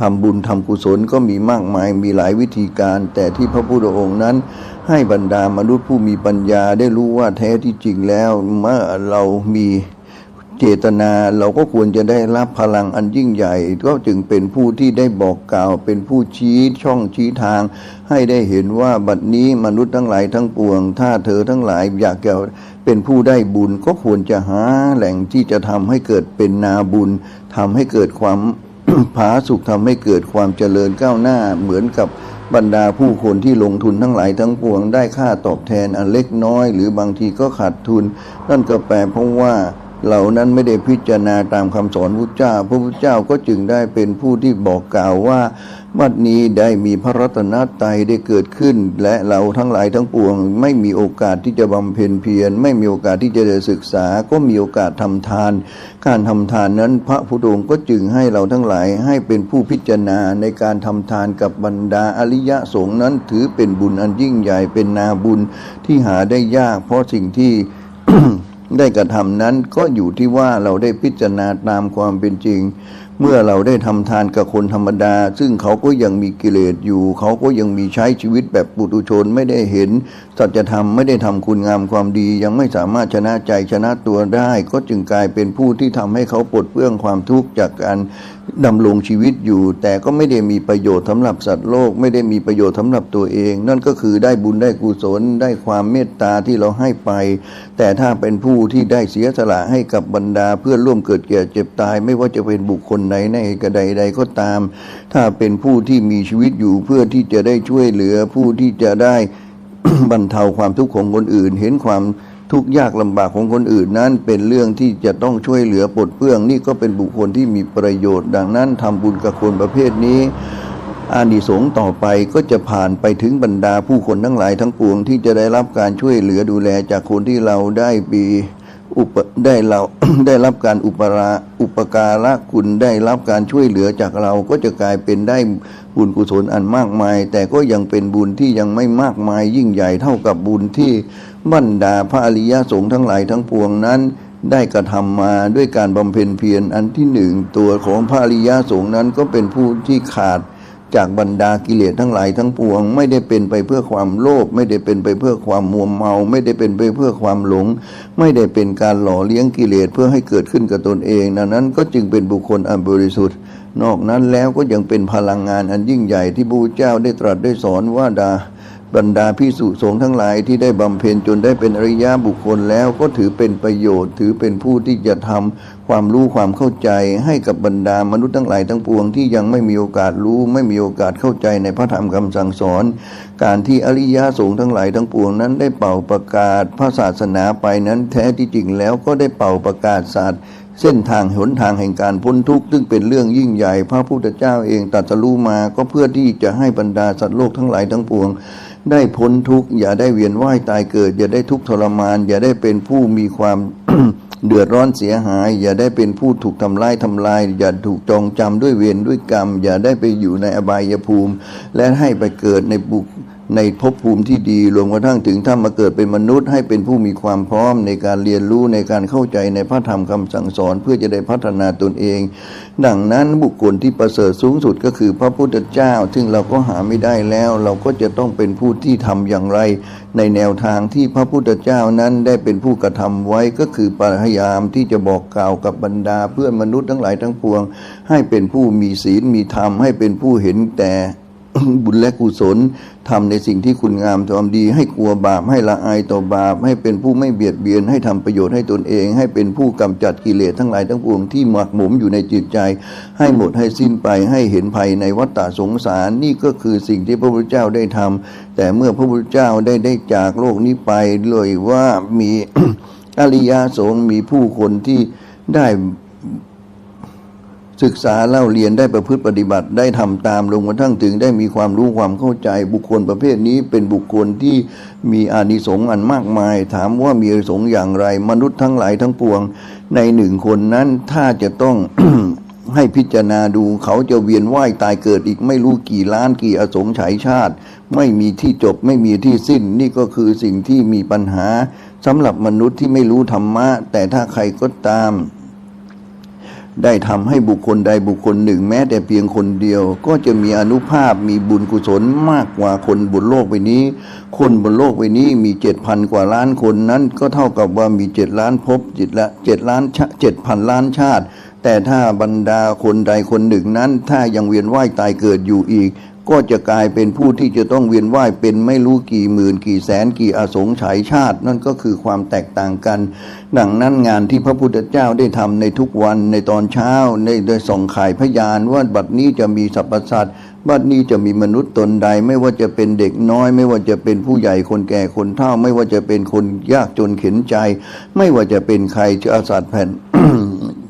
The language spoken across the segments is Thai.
ทำบุญทำกุศลก็มีมากมายมีหลายวิธีการ แต่ที่พระพุทธองค์นั้น ให้บรรดามนุษย์ผู้มีปัญญาได้รู้ว่าแท้ที่จริงแล้วเมื่อเรามีเจตนาเราก็ควรจะได้รับพลังอันยิ่งใหญ่ ก็จึงเป็นผู้ที่ได้บอกกล่าว เป็นผู้ชี้ช่องชี้ทาง ให้ได้เห็นว่าบัดนี้มนุษย์ทั้งหลายทั้งปวง ถ้าเธอทั้งหลายอยากจะเป็นผู้ได้บุญก็ควรจะหาแหล่งที่จะทำให้เกิดเป็นนาบุญทำให้เกิดความ ผาสุขทำให้เกิดความเจริญก้าวหน้าเหมือนกับบรรดาผู้คนที่ลงทุนทั้งหลายทั้งปวง ได้ค่าตอบแทนอันเล็กน้อย หรือบางทีก็ขาดทุน นั่นก็แปลเพราะว่าเหล่านั้นไม่ได้พิจารณาตามคำสอนพระเจ้า พระพุทธเจ้าก็จึงได้เป็นผู้ที่บอกกล่าวว่า วัดนี้ได้มีพระรัตนตรัยได้เกิดขึ้น และเราทั้งหลายทั้งปวง ไม่มีโอกาสที่จะบำเพ็ญเพียรไม่มีโอกาสที่จะได้ศึกษา ก็มีโอกาสทำทาน การทำทานนั้นพระพุทธองค์ก็จึงให้เราทั้งหลายให้เป็นผู้พิจารณาในการทำทานกับบรรดาอริยะสงฆ์นั้นถือเป็นบุญอันยิ่งใหญ่เป็นนาบุญที่หาได้ยาก เพราะสิ่งที่ได้กระทำนั้นก็อยู่ที่ว่าเราได้พิจารณาตามความเป็นจริง เมื่อเราได้ทำทานกับคนธรรมดา ซึ่งเขาก็ยังมีกิเลสอยู่ เขาก็ยังมีใช้ชีวิตแบบปุถุชนไม่ได้เห็นสัจธรรมไม่ได้ทำคุณงามความดี ยังไม่สามารถชนะใจชนะตัวได้ ก็จึงกลายเป็นผู้ที่ทำให้เขาปลดเปลื้องความทุกข์จากการ ดำรงชีวิตอยู่ แต่ก็ไม่ได้มีประโยชน์สำหรับสัตว์โลก ไม่ได้มีประโยชน์สำหรับตัวเอง นั่นก็คือได้บุญได้กุศลได้ความเมตตาที่เราให้ไป แต่ถ้าเป็นผู้ที่ได้เสียสละให้กับบรรดาเพื่อนร่วมเกิดแก่เจ็บตาย ไม่ว่าจะเป็นบุคคลไหนในกระใดใดก็ตาม ถ้าเป็นผู้ที่มีชีวิตอยู่เพื่อที่จะได้ช่วยเหลือผู้ที่จะได้บรรเทาความทุกข์ของคนอื่นเห็นความ ทุกยากลำบากของคนอื่นนั้นเป็นเรื่องที่จะต้องช่วยเหลือปลดเปลื้องนี่ก็เป็นบุคคลที่มีประโยชน์ ดังนั้นทำบุญกับคนประเภทนี้อานิสงส์ต่อไปก็จะผ่านไปถึงบรรดาผู้คนทั้งหลายทั้งปวงที่จะได้รับการช่วยเหลือดูแลจากคนที่เราได้ปีอุปได้เราได้รับการอุปราอุปการะคุณได้รับการช่วยเหลือจากเราก็จะกลายเป็นได้ บุญกุศลอันมากมาย แต่ก็ยังเป็นบุญที่ยังไม่มากมายยิ่งใหญ่เท่ากับบุญที่บรรดาพระอริยสงฆ์ทั้งหลายทั้งปวงนั้น ได้กระทำมาด้วยการบำเพ็ญเพียรอันที่หนึ่งตัวของพระอริยสงฆ์นั้นก็เป็นผู้ที่ขาดจากบรรดากิเลสทั้งหลายทั้งปวง ไม่ได้เป็นไปเพื่อความโลภไม่ได้เป็นไปเพื่อความมัวเมา ไม่ได้เป็นไปเพื่อความหลง ไม่ได้เป็นการหล่อเลี้ยงกิเลสเพื่อให้เกิดขึ้นกับตนเองดังนั้นก็จึงเป็นบุคคลอันบริสุทธิ์ นอกนั้นแล้วก็ยังเป็นพลังงานอันยิ่งใหญ่ที่พระเจ้าได้ตรัสได้สอนว่าดาบรรดาพิสุสงฆ์ทั้งหลายที่ได้บำเพ็ญจนได้เป็นอริยะบุคคลแล้วก็ถือเป็นประโยชน์ ถือเป็นผู้ที่จะทำความรู้ความเข้าใจ ให้กับบรรดามนุษย์ทั้งหลายทั้งปวงที่ยังไม่มีโอกาสรู้ ไม่มีโอกาสเข้าใจในพระธรรมคำสั่งสอน การที่อริยะสงฆ์ทั้งหลายทั้งปวงนั้นได้เป่าประกาศพระศาสนาไปนั้นแท้ที่จริงแล้วก็ได้เป่าประกาศศาสตร์ เส้นทางหนทางแห่งการพ้นทุกข์ซึ่งเป็นเรื่องยิ่งใหญ่ พระพุทธเจ้าเองตรัสรู้มาก็เพื่อที่จะให้บรรดาสัตว์โลกทั้งหลายทั้งปวง ได้พ้นทุกข์อย่าได้เวียนว่ายตายเกิด อย่าได้ทุกข์ทรมาน อย่าได้เป็นผู้มีความเดือดร้อนเสียหาย อย่าได้เป็นผู้ถูกทำลายทำลาย อย่าถูกจองจำด้วยเวรด้วยกรรม อย่าได้ไปอยู่ในอบายภูมิ และให้ไปเกิดในบุค ในภพภูมิที่ดีรวมกระทั่งถึงถ้ามาเกิดเป็นมนุษย์ ให้เป็นผู้มีความพร้อมในการเรียนรู้ในการเข้าใจในพระธรรมคำสั่งสอนเพื่อจะได้พัฒนาตนเอง ดังนั้นบุคคลที่ประเสริฐสูงสุดก็คือพระพุทธเจ้า ซึ่งเราก็หาไม่ได้แล้ว เราก็จะต้องเป็นผู้ที่ทำอย่างไร ในแนวทางที่พระพุทธเจ้านั้นได้เป็นผู้กระทำไว้ก็คือพยายามที่จะบอกกล่าวกับบรรดาเพื่อนมนุษย์ทั้งหลายทั้งปวง ให้เป็นผู้มีศีลมีธรรมให้เป็นผู้เห็นแต่ บุญและกุศลทำในสิ่งที่คุณงามความดี ให้กลัวบาปให้ละอายต่อบาป ให้เป็นผู้ไม่เบียดเบียน ให้ทำประโยชน์ให้ตนเอง ให้เป็นผู้กำจัดกิเลสทั้งหลายทั้งปวงที่หมักหมมอยู่ในจิตใจ ให้หมดให้สิ้นไปให้เห็นภัยในวัฏฏะสงสารนี่ก็คือสิ่งที่พระพุทธเจ้าได้ทำแต่เมื่อพระพุทธเจ้าได้ได้จากโลกนี้ไปเลยว่ามีอริยสงฆ์มีผู้คนที่ได้ ศึกษาเล่าเรียนได้ประพฤติปฏิบัติได้ทำตามลงกระทั่งถึงได้มีความรู้ความเข้าใจ บุคคลประเภทนี้เป็นบุคคลที่มีอานิสงส์อันมากมาย ถามว่ามีอานิสงส์อย่างไร มนุษย์ทั้งหลายทั้งปวง ในหนึ่งคนนั้นถ้าจะต้อง ให้พิจารณาดูเขาจะเวียนว่ายตายเกิดอีกไม่รู้กี่ล้านกี่อสงไขยชาติ ไม่มีที่จบไม่มีที่สิ้น นี่ก็คือสิ่งที่มีปัญหาสำหรับมนุษย์ที่ไม่รู้ธรรมะ แต่ถ้าใครก็ตาม ได้ทำให้บุคคลใดบุคคลหนึ่งแม้แต่เพียงคนเดียว ก็จะมีอนุภาพมีบุญกุศลมากกว่าคนบนโลกใบนี้ คนบนโลกใบนี้มีเจ็ดพันกว่าล้านคนนั้น ก็เท่ากับว่ามีเจ็ดล้านภพจิตละเจ็ดล้านเจ็ดพันล้านชาติ แต่ถ้าบรรดาคนใดคนหนึ่งนั้น ถ้ายังเวียนว่ายตายเกิดอยู่อีก ก็จะกลายเป็นผู้ที่จะต้องเวียนว่ายเป็นไม่รู้กี่หมื่นกี่แสนกี่อสงไขยชาติ นั่นก็คือความแตกต่างกัน ดังนั้นงานที่พระพุทธเจ้าได้ทำในทุกวันในตอนเช้าในโดยส่องข่ายพยานว่าบัดนี้จะมีสรรพสัตว์บัดนี้จะมีมนุษย์ตนใด ไม่ว่าจะเป็นเด็กน้อย ไม่ว่าจะเป็นผู้ใหญ่คนแก่คนเฒ่า ไม่ว่าจะเป็นคนยากจนเข็นใจ ไม่ว่าจะเป็นใครจะอาสัตว์แผ่น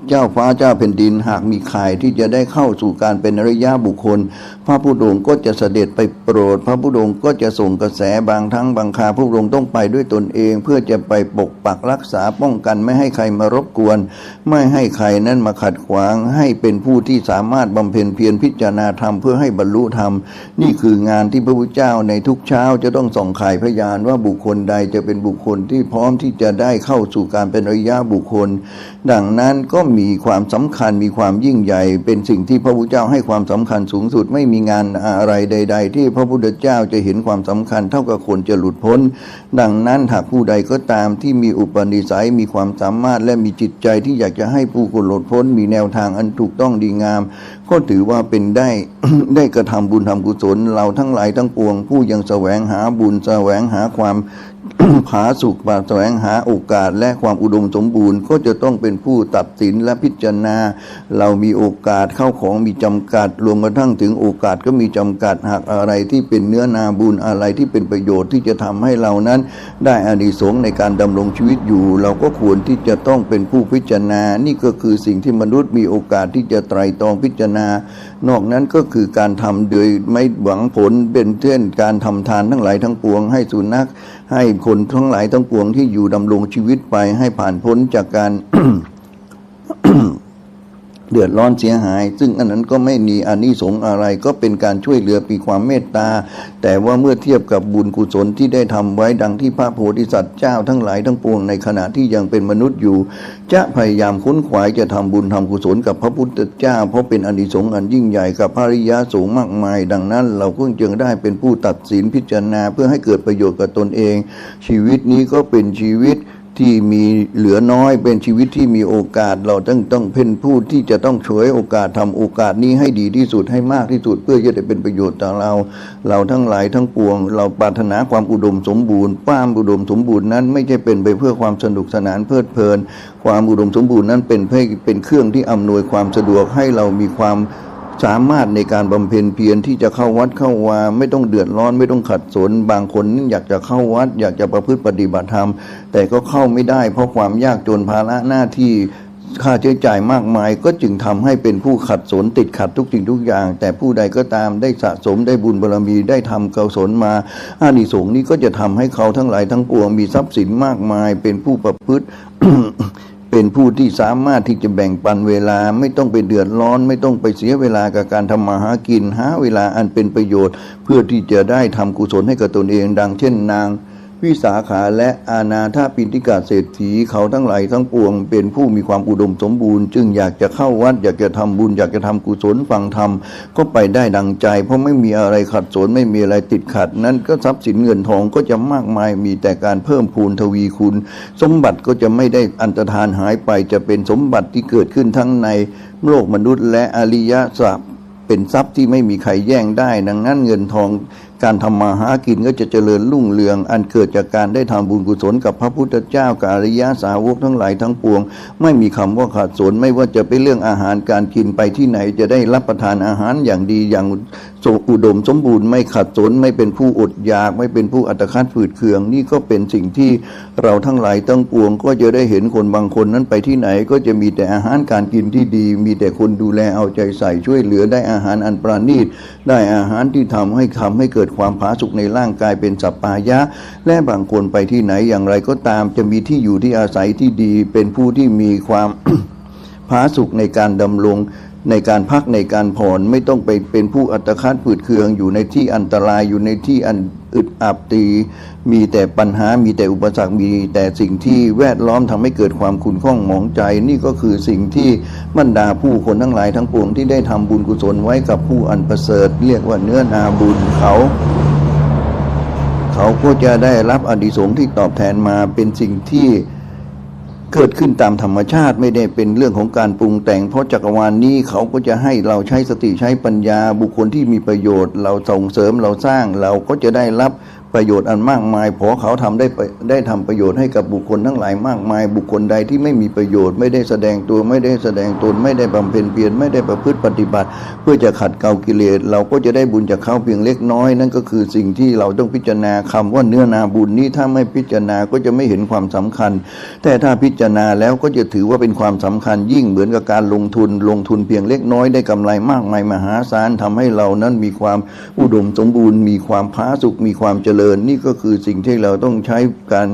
เจ้าฟ้าเจ้าแผ่นดินหากมีข่ายที่จะได้เข้าสู่การเป็นอริยะบุคคล พระพุทธองก็จะเสด็จไปโปรด พระพุทธองก็จะส่งกระแสบางทั้งบางคาพระองต้องไปด้วยตนเอง เพื่อจะไปปกปักรักษาป้องกันไม่ให้ใครมารบกวน ไม่ให้ใครนั้นมาขัดขวาง ให้เป็นผู้ที่สามารถบำเพ็ญเพียรพิจารณาธรรมเพื่อให้บรรลุธรรม นี่คืองานที่พระพุทธเจ้าในทุกเช้าจะต้องส่องข่ายพยานว่าบุคคลใดจะเป็นบุคคลที่พร้อมที่จะได้เข้าสู่การเป็นอริยะบุคคล ดังนั้นก็มีมีความสำคัญมีความยิ่งใหญ่ เป็นสิ่งที่พระพุทธเจ้าให้ความสำคัญสูงสุด ไม่มีงานอะไรใด ๆ ที่พระพุทธเจ้าจะเห็นความสำคัญเท่ากับคนจะหลุดพ้น ดังนั้นหากผู้ใดก็ตามที่มีอุปนิสัยมีความสามารถและมีจิตใจที่อยากจะให้ผู้คนหลุดพ้น มีแนวทางอันถูกต้องดีงาม ก็ถือว่าเป็นได้ได้กระทำบุญทำกุศลเราทั้งหลายทั้งปวง ผู้ยังแสวงหาบุญแสวงหาความ ผาสุกปาแสวงหาโอกาสและความอุดมสมบูรณ์ ก็จะต้องเป็นผู้ตัดสินและพิจารณา เรามีโอกาสเข้าของมีจำกัด รวมกระทั่งถึงโอกาสก็มีจำกัดหากอะไรที่เป็นเนื้อนาบุญอะไรที่เป็นประโยชน์ที่จะทำให้เรานั้น ได้อานิสงส์ในการดำรงชีวิตอยู่ เราก็ควรที่จะต้องเป็นผู้พิจารณา นี่ก็คือสิ่งที่มนุษย์มีโอกาสที่จะไตรตรองพิจารณา นอกนั้นก็คือการทำโดยไม่หวังผลเป็นเช่นการทำทานทั้งหลายทั้งปวงให้สุนัข ให้คนทั้งหลายทั้งปวงที่อยู่ดำรงชีวิตไปให้ผ่านพ้นจากการ เดือดร้อนเสียหาย ซึ่งอันนั้นก็ไม่มีอานิสงส์อะไรก็เป็นการช่วยเหลือปีความเมตตา แต่ว่าเมื่อเทียบกับบุญกุศลที่ได้ทำไว้ดังที่พระโพธิสัตว์เจ้าทั้งหลายทั้งปวงในขณะที่ยังเป็นมนุษย์อยู่ จะพยายามค้นขวายจะทำบุญทำกุศลกับพระพุทธเจ้า เพราะเป็นอานิสงส์อันยิ่งใหญ่กับภริยาสูงมากมาย ดังนั้น เราก็จึงได้เป็นผู้ตัดสินพิจารณาเพื่อให้เกิดประโยชน์กับตนเอง ชีวิตนี้ก็เป็นชีวิต ที่มีเหลือน้อยเป็นชีวิตที่มีโอกาส เราต้องต้องเป็นผู้ที่จะต้องช่วยโอกาสทำโอกาสนี้ให้ดีที่สุดให้มากที่สุด เพื่อจะได้เป็นประโยชน์ต่อเรา เราทั้งหลายทั้งปวง เราปรารถนาความอุดมสมบูรณ์ความอุดมสมบูรณ์นั้น ไม่ใช่เป็นไปเพื่อความสนุกสนานเพลิดเพลิน ความอุดมสมบูรณ์นั้นเป็นเพื่อเป็นเครื่องที่อำนวยความสะดวกให้เรามีความ สามารถในการบำเพ็ญเพียรที่จะเข้าวัดเข้าวาไม่ต้องเดือดร้อนไม่ต้องขัดสน บางคนอยากจะเข้าวัด อยากจะประพฤติปฏิบัติธรรม แต่ก็เข้าไม่ได้ เพราะความยากจนภาระหน้าที่ค่าใช้จ่ายมากมายก็จึงทำให้เป็นผู้ขัดสนติดขัดทุกสิ่งทุกอย่าง แต่ผู้ใดก็ตามได้สะสมได้บุญบารมีได้ทำกุศลมาอานิสงส์นี้ก็จะทำให้เขาทั้งหลายทั้งปวงมีทรัพย์สินมากมาย เป็นผู้ประพฤติ เป็นผู้ที่สามารถที่จะแบ่งปันเวลา ไม่ต้องไปเดือดร้อน ไม่ต้องไปเสียเวลากับการทำมาหากินหาเวลาอันเป็นประโยชน์ เพื่อที่จะได้ทำกุศลให้กับตนเอง ดังเช่นนาง วิสาขาและอาณาถาปินทิกาเศรษฐีเขาทั้งหลายทั้งปวง เป็นผู้มีความอุดมสมบูรณ์ จึงอยากจะเข้าวัด อยากจะทำบุญ อยากจะทำกุศลฟังธรรม ก็ไปได้ดังใจ เพราะไม่มีอะไรขัดสนไม่มีอะไรติดขัด นั้นก็ทรัพย์สินเงินทองก็จะมากมายมีแต่การเพิ่มพูนทวีคุณ สมบัติก็จะไม่ได้อันตรธานหายไปจะเป็นสมบัติที่เกิดขึ้นทั้งในโลกมนุษย์และอริยทรัพย์เป็นทรัพย์ที่ไม่มีใครแย่งได้ ดังนั้นเงินทอง การทำมาหากินก็จะเจริญรุ่งเรือง อันเกิดจากการได้ทำบุญกุศลกับพระพุทธเจ้ากับอริยสาวกทั้งหลายทั้งปวง ไม่มีคำว่าขาดสนไม่ว่าจะเป็นเรื่องอาหารการกินไปที่ไหนจะได้รับประทานอาหารอย่างดีอย่างสอุดมสมบูรณ์ไม่ขัดสนไม่เป็นผู้อดอยาก ไม่เป็นผู้อัตคัดฝืดเคือง นี่ก็เป็นสิ่งที่เราทั้งหลายทั้งปวง ก็จะได้เห็นคนบางคนนั้นไปที่ไหน ก็จะมีแต่อาหารการกินที่ดี มีแต่คนดูแลเอาใจใส่ช่วยเหลือได้อาหารอันประณีตได้อาหารที่ทำให้ทำให้เกิดความผาสุกในร่างกายเป็นสัปปายะ และบางคนไปที่ไหนอย่างไรก็ตามจะมีที่อยู่ที่อาศัยที่ดี เป็นผู้ที่มีความผาสุกในการดำรง ในการพักในการผ่อนไม่ต้องไปเป็นผู้อัตคัดผืดเคืองอยู่ในที่อันตรายอยู่ในที่อันอึดอับตี มีแต่ปัญหามีแต่อุปสรรคมีแต่สิ่งที่แวดล้อมทำให้เกิดความขุ่นข้องหมองใจ นี่ก็คือสิ่งที่บรรดาผู้คนทั้งหลายทั้งปวงที่ได้ทำบุญกุศลไว้กับผู้อันประเสริฐ เรียกว่าเนื้อนาบุญเขาเขาก็จะได้รับอดิสงที่ตอบแทนมาเป็นสิ่งที่ เกิดขึ้นตามธรรมชาติไม่ได้เป็นเรื่องของการปรุงแต่ง เพราะจักรวาลนี้เขาก็จะให้เราใช้สติใช้ปัญญาบุคคลที่มีประโยชน์ เราส่งเสริมเราสร้างเราก็จะได้รับ ประโยชน์อันมากมายเพราะเขาทำได้ได้ทำประโยชน์ให้กับบุคคลทั้งหลายมากมาย บุคคลใดที่ไม่มีประโยชน์ไม่ได้แสดงตัวไม่ได้แสดงตนไม่ได้บำเพ็ญเพียรไม่ได้ประพฤติปฏิบัติ เพื่อจะขัดเกลากิเลสเราก็จะได้บุญจากเขาเพียงเล็กน้อย นั่นก็คือสิ่งที่เราต้องพิจารณาคำว่าเนื้อนาบุญนี้ถ้าไม่พิจารณาก็จะไม่เห็นความสำคัญ แต่ถ้าพิจารณาแล้วก็จะถือว่าเป็นความสำคัญยิ่งเหมือนกับการลงทุนลงทุนเพียงเล็กน้อยได้กำไรมากมายมหาศาลทำให้เรานั้นมีความอุดมสมบูรณ์ มีความผาสุกมีความเจริญนี่ก็คือสิ่งที่เราต้องใช้การ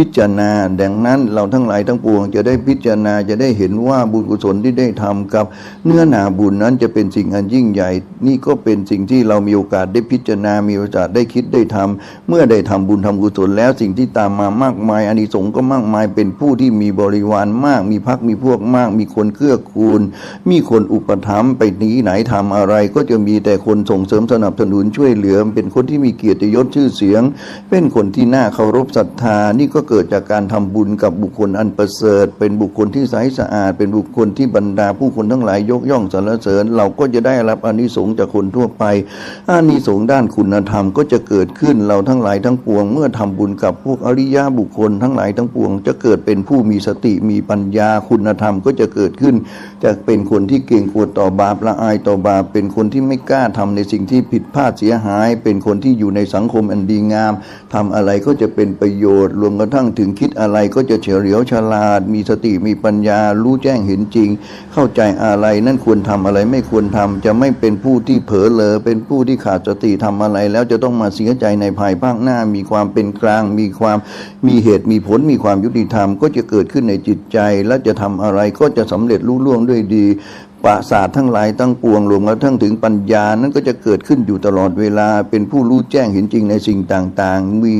พิจารณา ดังนั้นเราทั้งหลายทั้งปวงจะได้พิจารณาจะได้เห็นว่าบุญกุศลที่ได้ทำกับ เนื้อหนาบุญนั้นจะเป็นสิ่งอันยิ่งใหญ่ นี่ก็เป็นสิ่งที่เรามีโอกาสได้พิจารณา มีโอกาสได้คิดได้ทำเมื่อได้ทำบุญทำกุศลแล้วสิ่งที่ตามมามากมายอานิสงส์ก็มากมายเป็นผู้ที่มีบริวารมาก มีพักมีพวกมาก มีคนเกื้อกูล มีคนอุปถัมภ์ไปนี้ไหนทำอะไร ก็จะมีแต่คนส่งเสริมสนับสนุนช่วยเหลือ เป็นคนที่มีเกียรติยศชื่อเสียง เป็นคนที่น่าเคารพศรัทธานี่ก็เกิดจากการทำบุญกับบุคคลอันประเสริฐ เป็นบุคคลที่ใสสะอาด เป็นบุคคลที่บรรดาผู้คนทั้งหลายยกย่องสรรเสริญ เราก็จะได้รับอานิสงส์จากคนทั่วไปอานิสงส์ด้านคุณธรรมก็จะเกิดขึ้นเราทั้งหลายทั้งปวง เมื่อทำบุญกับพวกอริยะบุคคลทั้งหลายทั้งปวง จะเกิดเป็นผู้มีสติมีปัญญาคุณธรรมก็จะเกิดขึ้น จะเป็นคนที่เก่งกลัวต่อบาปละอายต่อบาป เป็นคนที่ไม่กล้าทำในสิ่งที่ผิดพลาดเสียหาย เป็นคนที่อยู่ในสังคมอันดีงามทำอะไรก็จะเป็นประโยชน์รวมกระทั่งถึงคิดอะไรก็จะเฉลียวฉลาด มีสติมีปัญญา รู้แจ้งเห็นจริง เข้าใจอะไรนั่นควรทำอะไรไม่ควรทำจะไม่เป็นผู้ที่เผลอเลอเป็นผู้ที่ขาดสติทำอะไร แล้วจะต้องมาเสียใจในภายภาคหน้า มีความเป็นกลาง มีความมีเหตุมีผลมีความยุติธรรม ก็จะเกิดขึ้นในจิตใจ และจะทำอะไรก็จะสำเร็จรุ่ล่วงด้วยดีปราสาททั้งหลายตั้งปวงรวมกระทั่งถึงปัญญานั้นก็จะเกิดขึ้นอยู่ตลอดเวลาเป็นผู้รู้แจ้งเห็นจริงในสิ่งต่างๆ มี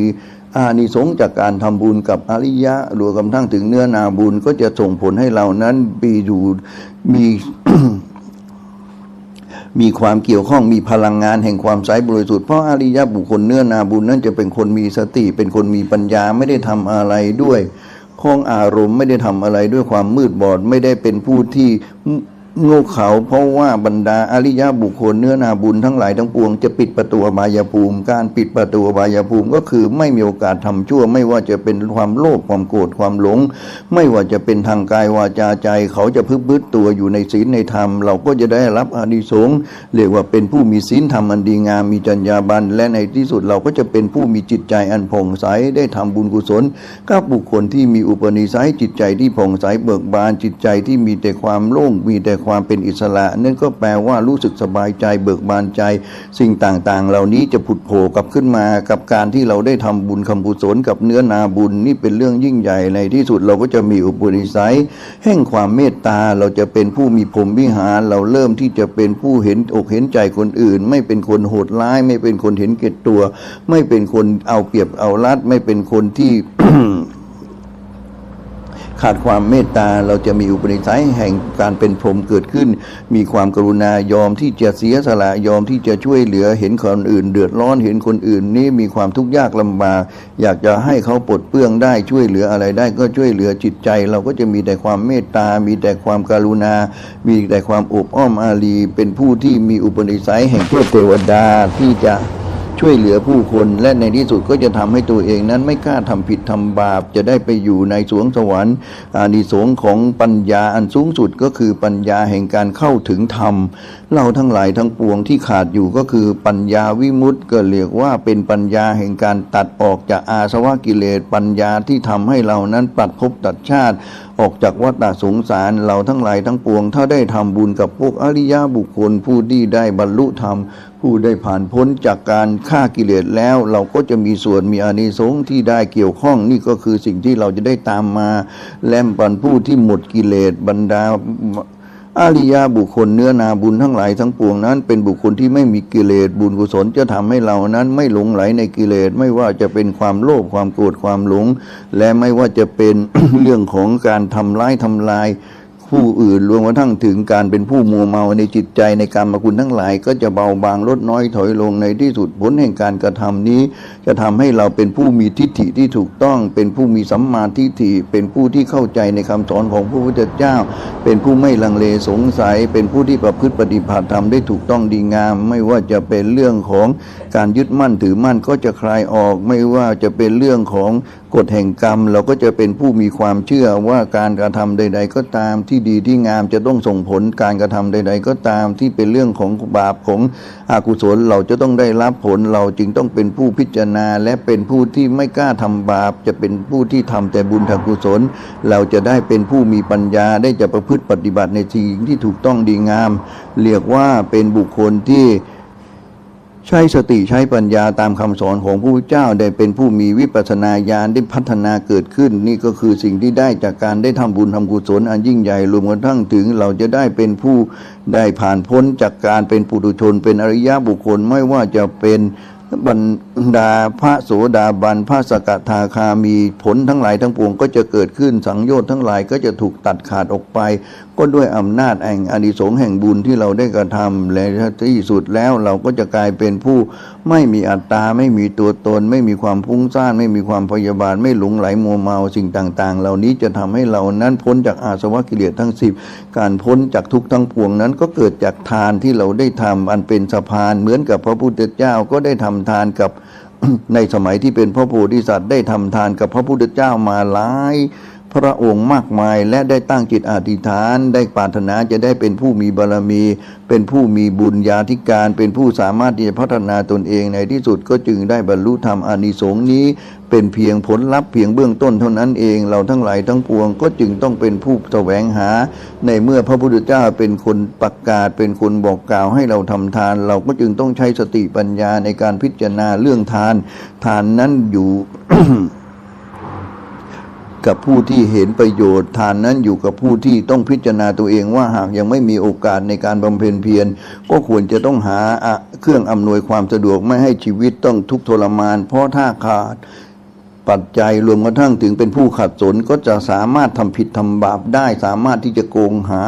อานิสงส์จากการทำบุญกับอริยะรวมกระทั่งถึงเนื้อนาบุญก็จะส่งผลให้เรานั้นมีอยู่มีมีความเกี่ยวข้องมีพลังงานแห่งความใสบริสุทธิ์เพราะอริยะบุคคลเนื้อนาบุญนั้นจะเป็นคนมีสติเป็นคนมีปัญญาไม่ได้ทำอะไรด้วยข้องอารมณ์ไม่ได้ทำอะไรด้วยความมืดบอดไม่ได้เป็นผู้ที่ โง่เขาเพราะว่าบรรดาอริยบุคคลเนื้อนาบุญทั้งหลายทั้งปวงจะปิดประตูอบายภูมิ การปิดประตูอบายภูมิก็คือไม่มีโอกาสทำชั่ว ไม่ว่าจะเป็นความโลภความโกรธความหลง ไม่ว่าจะเป็นทางกายวาจาใจ เขาจะพึบพึดตัวอยู่ในศีลในธรรม เราก็จะได้รับอานิสงส์เรียกว่าเป็นผู้มีศีลธรรมอันดีงามมีจรรยาบรรณและในที่สุดเราก็จะเป็นผู้มีจิตใจอันผ่องใสได้ทำบุญกุศลกับบุคคลที่มีอุปนิสัยจิตใจที่ผ่องใสเบิกบานจิตใจที่มีแต่ความโล่งมีแต่ความเป็นอิสระนั่นก็แปลว่ารู้สึกสบายใจเบิกบานใจ สิ่งต่างๆ เหล่านี้จะผุดโผล่กลับขึ้นมากับการที่เราได้ทำบุญคำกุศลกับเนื้อนาบุญนี่เป็นเรื่องยิ่งใหญ่ในที่สุดเราก็จะมีอุปนิสัยแห่งความเมตตาเราจะเป็นผู้มีพรมวิหารเราเริ่มที่จะเป็นผู้เห็นอกเห็นใจคนอื่น ไม่เป็นคนโหดร้าย ไม่เป็นคนเห็นเกตตัว ไม่เป็นคนเอาเปรียบเอารัดไม่เป็นคนที่ ขาดความเมตตาเราจะมีอุปนิสัยแห่งการเป็นพรหมเกิดขึ้น มีความกรุณายอมที่จะเสียสละยอมที่จะช่วยเหลือเห็นคนอื่น เดือดร้อนเห็นคนอื่นนี่มีความทุกข์ยากลำบาก อยากจะให้เขาปลดเปลื้องได้ช่วยเหลืออะไรได้ก็ช่วยเหลือจิตใจ เราก็จะมีแต่ความเมตตา มีแต่ความกรุณา มีแต่ความอบอ้อมอารีเป็นผู้ที่มีอุปนิสัยแห่งเทพเทวดาที่จะ ช่วยเหลือผู้คนและในที่สุดก็จะทำให้ตัวเองนั้นไม่กล้าทำผิดทำบาป จะได้ไปอยู่ในสวงสวรรค์อานิสงส์ของปัญญาอันสูงสุดก็คือปัญญาแห่งการเข้าถึงธรรม เราทั้งหลายทั้งปวงที่ขาดอยู่ก็คือปัญญาวิมุตติก็เรียกว่าเป็นปัญญาแห่งการตัดออกจากอาสวะกิเลสปัญญาที่ทำให้เรานั้นตัดภพตัดชาติ ออกจากวัฏสงสารเราทั้งหลายทั้งปวง ถ้าได้ทำบุญกับพวกอริยบุคคล ผู้ที่ได้บรรลุธรรม ผู้ได้ผ่านพ้นจากการฆ่ากิเลสแล้ว เราก็จะมีส่วนมีอานิสงส์ที่ได้เกี่ยวข้องนี่ก็คือสิ่งที่เราจะได้ตามมา แลมปันผู้ที่หมดกิเลสบรรดา อริยาบุคคลเนื้อนาบุญทั้งหลายทั้งปวงนั้น เป็นบุคคลที่ไม่มีกิเลสบุญกุศลจะทำให้เรานั้นไม่หลงไหลในกิเลสไม่ว่าจะเป็นความโลภความโกรธความหลง และไม่ว่าจะเป็นเรื่องของการทำร้ายทำลาย ผู้อื่นรวมกระทั่งถึงการเป็นผู้มัวเมาในจิตใจในการมาคุณทั้งหลาย ก็จะเบาบางลดน้อยถอยลงในที่สุดผลแห่งการกระทำนี้ จะทำให้เราเป็นผู้มีทิฏฐิที่ถูกต้อง เป็นผู้มีสัมมาทิฏฐิ เป็นผู้ที่เข้าใจในคำสอนของพระพุทธเจ้า เป็นผู้ไม่ลังเลสงสัย เป็นผู้ที่ประพฤติปฏิบัติธรรมได้ถูกต้องดีงาม ไม่ว่าจะเป็นเรื่องของการยึดมั่นถือมั่นก็จะคลายออก ไม่ว่าจะเป็นเรื่องของ กฎแห่งกรรมเราก็จะเป็นผู้มีความเชื่อว่าการกระทำใด ๆ ก็ตามที่ดีที่งามจะต้องส่งผลการกระทำใด ๆ ก็ตามที่เป็นเรื่องของบาปของอกุศลเราจะต้องได้รับผลเราจึงต้องเป็นผู้พิจารณา และเป็นผู้ที่ไม่กล้าทำบาป จะเป็นผู้ที่ทำแต่บุญทางกุศล เราจะได้เป็นผู้มีปัญญาได้จะประพฤติปฏิบัติในสิ่งที่ถูกต้องดีงาม เรียกว่าเป็นบุคคลที่ ใช้สติใช้ปัญญาตามคำสอนของผู้เจ้าได้เป็นผู้มีวิปัสนาญาณได้พัฒนาเกิดขึ้น นี่ก็คือสิ่งที่ได้จากการได้ทำบุญทำกุศลอันยิ่งใหญ่รวมกระทั่งถึงเราจะได้เป็นผู้ได้ผ่านพ้นจากการเป็นปุถุชน เป็นอริยะบุคคลไม่ว่าจะเป็นบรร ดาพระโสดาบันพระสกทาคามีผลทั้งหลายทั้งปวงก็จะเกิดขึ้นสังโยชน์ทั้งหลายก็จะถูกตัดขาดออกไป ก็ด้วยอำนาจแห่งอนิสงส์แห่งบุญที่เราได้กระทำและที่สุดแล้วเราก็จะกลายเป็นผู้ไม่มีอัตตาไม่มีตัวตน ไม่มีความพุ่งซ่านไม่มีความพยาบาทไม่หลงไหลมัวเมาสิ่งต่าง ๆ เหล่านี้จะทำให้เรานั้นพ้นจากอาสวะกิเลสทั้งสิบการพ้นจากทุกข์ทั้งปวงนั้นก็เกิดจากทานที่เราได้ทำอันเป็นสะพานเหมือนกับพระพุทธเจ้าก็ได้ทำทานกับ ในสมัยที่เป็นพระโพธิสัตว์ได้ทำทานกับพระพุทธเจ้ามาหลาย พระองค์มากมายและได้ตั้งจิตอธิษฐาน ได้ปรารถนาจะได้เป็นผู้มีบารมี เป็นผู้มีบุญญาธิการ เป็นผู้สามารถที่จะพัฒนาตนเองในที่สุดก็จึงได้บรรลุธรรมอานิสงส์นี้ เป็นเพียงผลลัพธ์เพียงเบื้องต้นเท่านั้นเองเราทั้งหลายทั้งปวงก็จึงต้องเป็นผู้แสวงหา ในเมื่อพระพุทธเจ้าเป็นคนประกาศ เป็นคนบอกกล่าวให้เราทำทาน เราก็จึงต้องใช้สติปัญญาในการพิจารณาเรื่องทาน ทานนั้นอยู่ กับผู้ที่เห็นประโยชน์ ทานนั้นอยู่กับผู้ที่ต้องพิจารณาตัวเองว่าหากยังไม่มีโอกาสในการบำเพ็ญเพียรก็ควรจะต้องหาเครื่องอำนวยความสะดวกไม่ให้ชีวิตต้องทุกข์ทรมาน เพราะถ้าขาด ปัจจัยรวมกระทั่งถึงเป็นผู้ขัดสนก็จะสามารถทำผิดทำบาปได้ สามารถที่จะโกงหา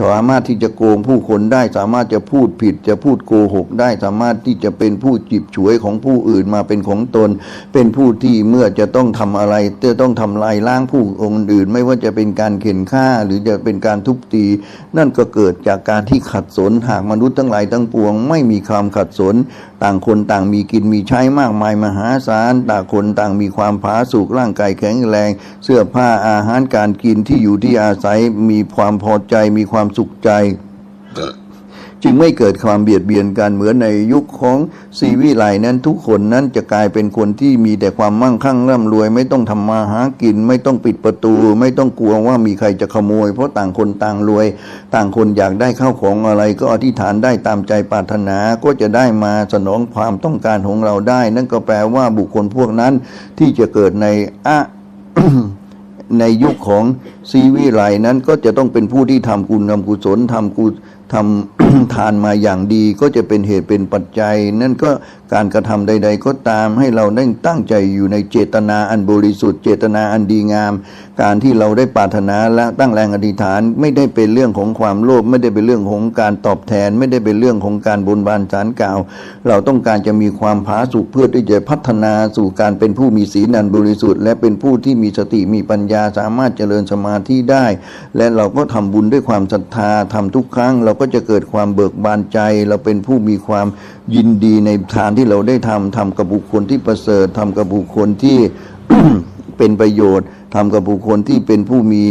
สามารถที่จะโกงผู้คนได้ สามารถจะพูดผิด จะพูดโกหกได้ สามารถที่จะเป็นผู้จิบฉวยของผู้อื่นมาเป็นของตน เป็นผู้ที่เมื่อจะต้องทำอะไรจะต้องทำลายล้างผู้องค์อื่น ไม่ว่าจะเป็นการเข็นฆ่าหรือจะเป็นการทุบตี นั่นก็เกิดจากการที่ขัดสนหากมนุษย์ทั้งหลายทั้งปวง ไม่มีความขัดสน ต่างคนต่างมีกินมีใช้มากมายมหาศาล ต่างคนต่างมีความผาสุกร่างกายแข็งแรง เสื้อผ้าอาหารการกินที่อยู่ที่อาศัยมีความพอใจมีความสุขใจ จึงไม่เกิดความเบียดเบียนกันเหมือนในยุคของซีวิไลนั้นทุกคนนั้นจะกลายเป็นคนที่มีแต่ความมั่งคั่งร่ำรวย ไม่ต้องทำมาหากิน ไม่ต้องปิดประตู ไม่ต้องกลัวว่ามีใครจะขโมย เพราะต่างคนต่างรวย ต่างคนอยากได้ข้าวของอะไร ก็อธิษฐานได้ตามใจปรารถนาก็จะได้มาสนองความต้องการของเราได้ นั่นก็แปลว่าบุคคลพวกนั้นที่จะเกิดในอะในยุคของซีวิไลนั้นก็จะต้องเป็นผู้ที่ทำคุณทำกุศลทำกุ ทำทานมาอย่างดีก็จะเป็นเหตุเป็นปัจจัย นั่นก็ การกระทำใด ๆ ก็ตามให้เราได้ตั้งใจอยู่ในเจตนาอันบริสุทธิ์เจตนาอันดีงาม การที่เราได้ปรารถนาและตั้งแรงอธิษฐานไม่ได้เป็นเรื่องของความโลภไม่ได้เป็นเรื่องของการตอบแทน ไม่ได้เป็นเรื่องของการบนบานสารกล่าว เราต้องการจะมีความผาสุกเพื่อที่จะพัฒนาสู่การเป็นผู้มีศีลอันบริสุทธิ์ และเป็นผู้ที่มีสติมีปัญญาสามารถเจริญสมาธิได้ และเราก็ทำบุญด้วยความศรัทธาทำทุกครั้ง เราก็จะเกิดความเบิกบานใจ เราเป็นผู้มีความยินดีในทานที่ที่เราได้ทำทำกับบุคคลที่ประเสริฐทำกับบุคคลที่เป็นประโยชน์ทำกับบุคคลที่เป็นผู้มี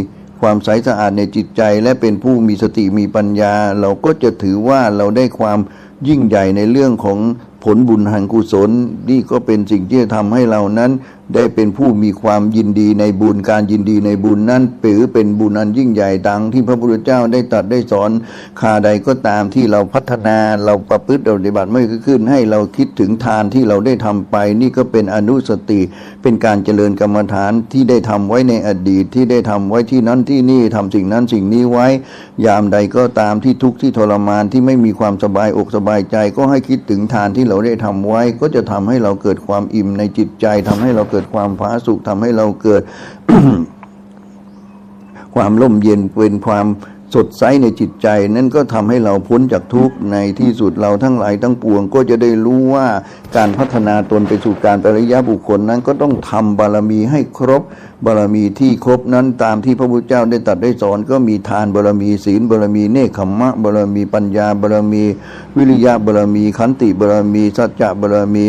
ความใสสะอาดในจิตใจ และเป็นผู้มีสติมีปัญญา เราก็จะถือว่าเราได้ความยิ่งใหญ่ในเรื่องของ ผลบุญแห่งกุศลนี่ก็เป็นสิ่งที่จะทำให้เรานั้น ได้เป็นผู้มีความยินดีในบุญการยินดีในบุญนั้นถือเป็นบุญอันยิ่งใหญ่ดังที่พระพุทธเจ้าได้ตรัดได้สอนคาใดก็ตามที่เราพัฒนาเราประพฤติเราปฏิบัติไม่ขึ้น ให้เราคิดถึงทานที่เราได้ทำไป นี่ก็เป็นอนุสติ เป็นการเจริญกรรมฐานที่ได้ทำไว้ในอดีตที่ได้ทำไว้ที่นั้นที่นี่ทำสิ่งนั้นสิ่งนี้ไว้ ยามใดก็ตามที่ทุกข์ที่ทรมานที่ไม่มีความสบายอกสบายใจก็ให้คิดถึงทานที่เราได้ทำไว้ ก็จะทำให้เราเกิดความอิ่มในจิตใจทำให้เราเกิดความผาสุกทำให้เราเกิดความร่มเย็นเป็นความ สดใสในจิตใจนั่นก็ทำให้เราพ้นจากทุกข์ในที่สุดเราทั้งหลายทั้งปวง ก็จะได้รู้ว่าการพัฒนาตนไปสู่การปริยะบุคคลนั้นก็ต้องทำบารมีให้ครบบารมีที่ครบนั้นตามที่พระพุทธเจ้าได้ตัดได้สอนก็มีทานบารมีศีลบารมีเนคขมมะบารมีปัญญาบารมี วิริยะบารมีขันติบารมี สัจจะบารมี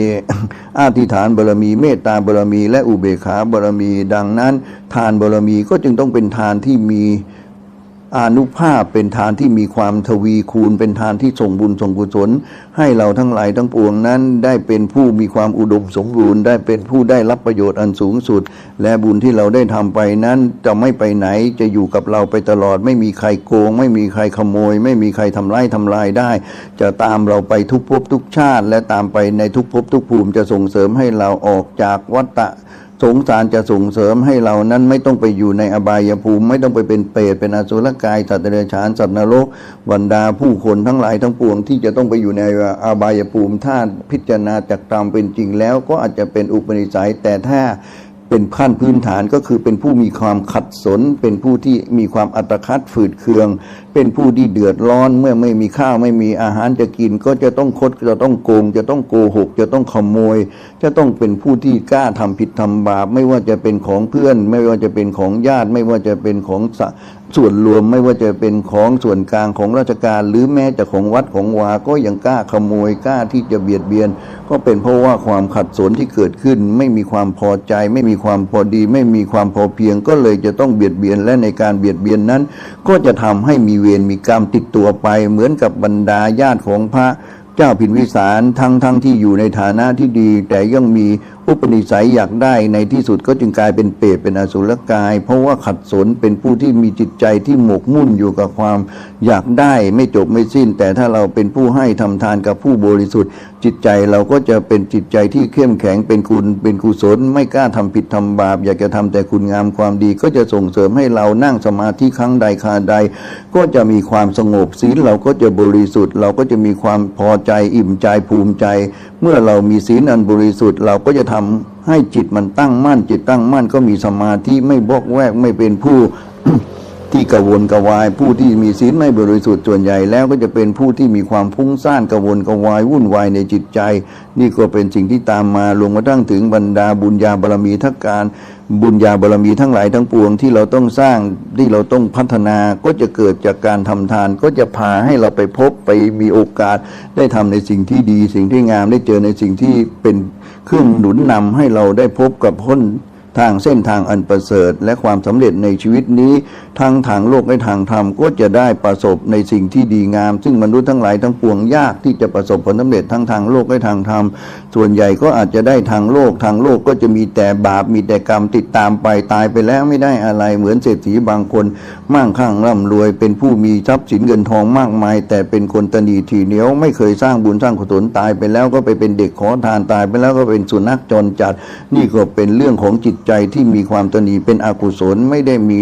อาธิฐานบารมีเมตตาบารมี และอุเบกขาบารมี ดังนั้น ทานบารมีก็จึงต้องเป็นทานที่มี อานุภาพเป็นทานที่มีความทวีคูณ เป็นทานที่ส่งบุญส่งกุศล ให้เราทั้งหลายทั้งปวงนั้น ได้เป็นผู้มีความอุดมสมบูรณ์ได้เป็นผู้ได้รับประโยชน์อันสูงสุด และบุญที่เราได้ทำไปนั้นจะไม่ไปไหนจะอยู่กับเราไปตลอด ไม่มีใครโกง ไม่มีใครขโมย ไม่มีใครทำร้ายทำลายได้ จะตามเราไปทุกภพทุกชาติ และตามไปในทุกภพทุกภูมิจะส่งเสริมให้เราออกจากวัฏฏะ สงสารจะส่งเสริมให้เรานั้นไม่ต้องไปอยู่ในอบายภูมิ ไม่ต้องไปเป็นเปรตเป็นอสุรกายสัตว์เดรัจฉานสัตว์นรกบรรดาผู้คนทั้งหลายทั้งปวงที่จะต้องไปอยู่ในอบายภูมิ ถ้าพิจารณาจากตามเป็นจริงแล้ว ก็อาจจะเป็นอุปนิสัยแต่ถ้าเป็นขั้นพื้นฐานก็คือเป็นผู้มีความขัดสน เป็นผู้ที่มีความอัตคัดฝืดเคืองเป็นผู้ที่เดือดร้อน เมื่อไม่มีข้าวไม่มีอาหารจะกิน ก็จะต้องคดจะต้องโกง จะต้องโกหก จะต้องขโมย จะต้องเป็นผู้ที่กล้าทำผิดทำบาป ไม่ว่าจะเป็นของเพื่อน ไม่ว่าจะเป็นของญาติ ไม่ว่าจะเป็นของส่วนรวมไม่ว่าจะเป็นของส่วนกลางของราชการ หรือแม้แต่ของวัดของวาก็ยังกล้าขโมยกล้าที่จะเบียดเบียน ก็เป็นเพราะว่าความขัดสนที่เกิดขึ้น ไม่มีความพอใจ ไม่มีความพอดี ไม่มีความพอเพียง ก็เลยจะต้องเบียดเบียนและในการเบียดเบียนนั้น ก็จะทำให้มีเวรมีกรรมติดตัวไป เหมือนกับบรรดาญาติของพระเจ้าพินวิสารทั้งทั้งที่อยู่ในฐานะที่ดี แต่ยังมีอุปนิสัยอยากได้ในที่สุดก็จึงกลายเป็นเปรตเป็นอสุรกาย เพราะว่าขัดสนเป็นผู้ที่มีจิตใจที่หมกมุ่นอยู่กับความอยากได้ไม่จบไม่สิ้น แต่ถ้าเราเป็นผู้ให้ทำทานกับผู้บริสุทธิ์จิตใจเราก็จะเป็นจิตใจที่เข้มแข็งเป็นคุณเป็นกุศลไม่กล้าทำผิดทำบาป อยากจะทำแต่คุณงามความดี ก็จะส่งเสริมให้เรานั่งสมาธิครั้งใดคาใด ก็จะมีความสงบศีลเราก็จะบริสุทธิ์ เราก็จะมีความพอใจอิ่มใจภูมิใจ เมื่อเรามีศีลอันบริสุทธิ์ เราก็จะทำให้จิตมันตั้งมั่นจิตตั้งมั่นก็มีสมาธิไม่บกแวกไม่เป็นผู้ ที่กระวนกระวาย ผู้ที่มีศีลไม่บริสุทธิ์ส่วนใหญ่แล้วก็จะเป็นผู้ที่มีความพุ่งซ่านกระวนกระวายวุ่นวายในจิตใจ นี่ก็เป็นสิ่งที่ตามมาลงมาตั้งถึงบรรดาบุญญาบารมีทักการ บุญญาบารมีทั้งหลายทั้งปวงที่เราต้องสร้างที่เราต้องพัฒนาก็จะเกิดจากการทำทาน ก็จะพาให้เราไปพบไปมีโอกาสได้ทำในสิ่งที่ดี สิ่งที่งามได้เจอในสิ่งที่เป็นเครื่องหนุนนำให้เราได้พบกับพ้น ทางเส้นทางอันประเสริฐและความสำเร็จในชีวิตนี้ ทั้งทางโลกและทางธรรมก็จะได้ประสบในสิ่งที่ดีงาม ซึ่งมนุษย์ทั้งหลายทั้งปวงยากที่จะประสบผลสำเร็จทั้งทางโลกและทางธรรม ส่วนใหญ่ก็อาจจะได้ทางโลกทางโลกก็จะมีแต่บาปมีแต่กรรมติดตามไปตายไปแล้วไม่ได้อะไรเหมือนเศรษฐีบางคน มั่งคั่งร่ำรวย เป็นผู้มีทรัพย์สินเงินทองมากมาย แต่เป็นคนตนีทีเหนียวไม่เคยสร้างบุญสร้างกุศลตายไปแล้วก็ไปเป็นเด็กขอทานตายไปแล้วก็เป็นสุนัขจรจัด นี่ก็เป็นเรื่องของจิตใจจที่มีความตนีเป็นอกุศลไม่ได้มี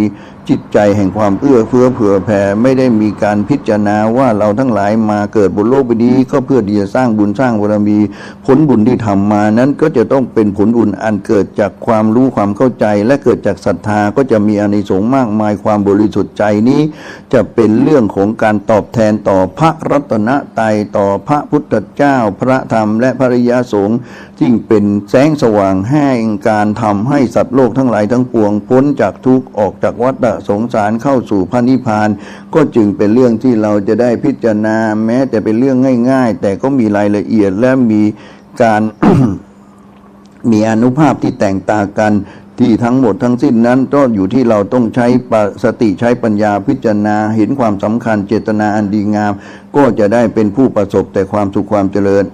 จิตใจแห่งความเอื้อเฟื้อเผื่อแผ่ไม่ได้มีการพิจารณาว่าเราทั้งหลายมาเกิดบนโลกใบนี้ก็เพื่อที่จะสร้างบุญสร้างบารมีผลบุญที่ทำมานั้นก็จะต้องเป็นผลบุญอันเกิดจากความรู้ความเข้าใจ และเกิดจากศรัทธาก็จะมีอานิสงส์มากมายความบริสุทธิ์ใจนี้ จะเป็นเรื่องของการตอบแทนต่อพระรัตนตรัยต่อพระพุทธเจ้า พระธรรมและพระริยสงฆ์ซึ่งเป็นแสงสว่างแห่งการทำให้สัตว์โลกทั้งหลายทั้งปวงพ้นจากทุกข์ออกจากวัฏสงสารเข้าสู่พระนิพพาน ก็จึงเป็นเรื่องที่เราจะได้พิจารณาแม้แต่เป็นเรื่องง่าย ๆ แต่ก็มีรายละเอียดและมีการมีอนุภาพที่แตกต่างกันที่ทั้งหมดทั้งสิ้นนั้นก็อยู่ที่เราต้องใช้สติใช้ปัญญาพิจารณาเห็นความสำคัญเจตนาอันดีงาม ก็จะได้เป็นผู้ประสบแต่ความสุขความเจริญ